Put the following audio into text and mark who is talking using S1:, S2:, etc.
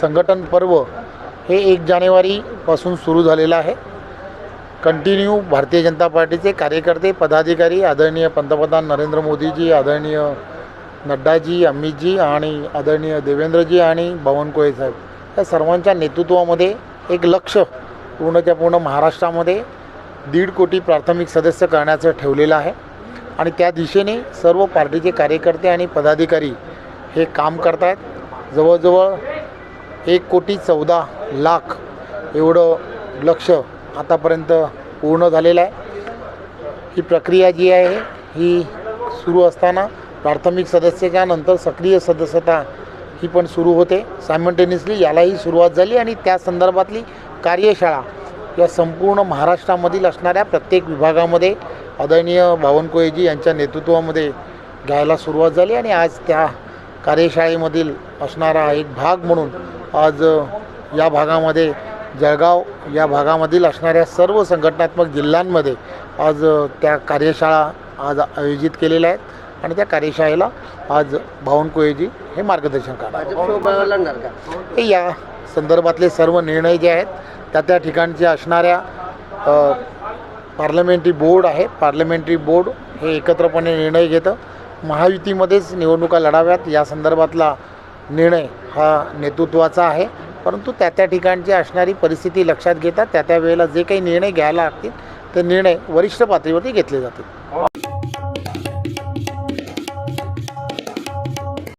S1: संघटन पर्व हे एक जानेवारीपासून सुरू झालेलं आहे. कंटिन्यू भारतीय जनता पार्टीचे कार्यकर्ते पदाधिकारी आदरणीय पंतप्रधान नरेंद्र मोदीजी आदरणीय नड्डाजी अमितजी आणि आदरणीय देवेंद्रजी आणि बावनकुळे साहेब या सर्वांच्या नेतृत्वामध्ये एक लक्ष पूर्णच्या पूर्ण महाराष्ट्रामध्ये दीड कोटी प्राथमिक सदस्य करण्याचं ठेवलेलं आहे. आणि त्या दिशेने सर्व पार्टीचे कार्यकर्ते आणि पदाधिकारी हे काम करत आहेत जवळजवळ एक कोटी चौदा लाख एवढं लक्ष आतापर्यंत पूर्ण झालेलं आहे. ही प्रक्रिया जी आहे ही सुरू असताना प्राथमिक सदस्याच्या नंतर सक्रिय सदस्यता ही पण सुरू होते. सायमल्टेनियसली यालाही सुरुवात झाली आणि त्या संदर्भातली कार्यशाळा या संपूर्ण महाराष्ट्रामधील असणाऱ्या प्रत्येक विभागामध्ये आदरणीय बावनकुळेजी यांच्या नेतृत्वामध्ये घ्यायला सुरुवात झाली आणि आज त्या कार्यशाळेमधील असणारा एक भाग म्हणून आज या भागामध्ये जळगाव या भागामधील असणाऱ्या सर्व संघटनात्मक जिल्ह्यांमध्ये आज त्या कार्यशाळा आज आयोजित केलेल्या आहेत आणि त्या कार्यशाळेला आज बावनकुळेजी हे मार्गदर्शन करणार हे या संदर्भातले सर्व निर्णय जे आहेत त्या त्या ठिकाणचे असणाऱ्या पार्लमेंटरी बोर्ड आहे. पार्लमेंटरी बोर्ड हे एकत्रपणे निर्णय घेतं. महायुतीमध्येच निवडणुका लढाव्यात. या संदर्भातला निर्णय हा नेतृत्वाचा आहे. परंतु त्या त्या ठिकाणची असणारी परिस्थिती लक्षात घेता त्या त्या वेळेला जे काही निर्णय घ्यायला लागतील ते निर्णय वरिष्ठ पातळीवरती घेतले जातील.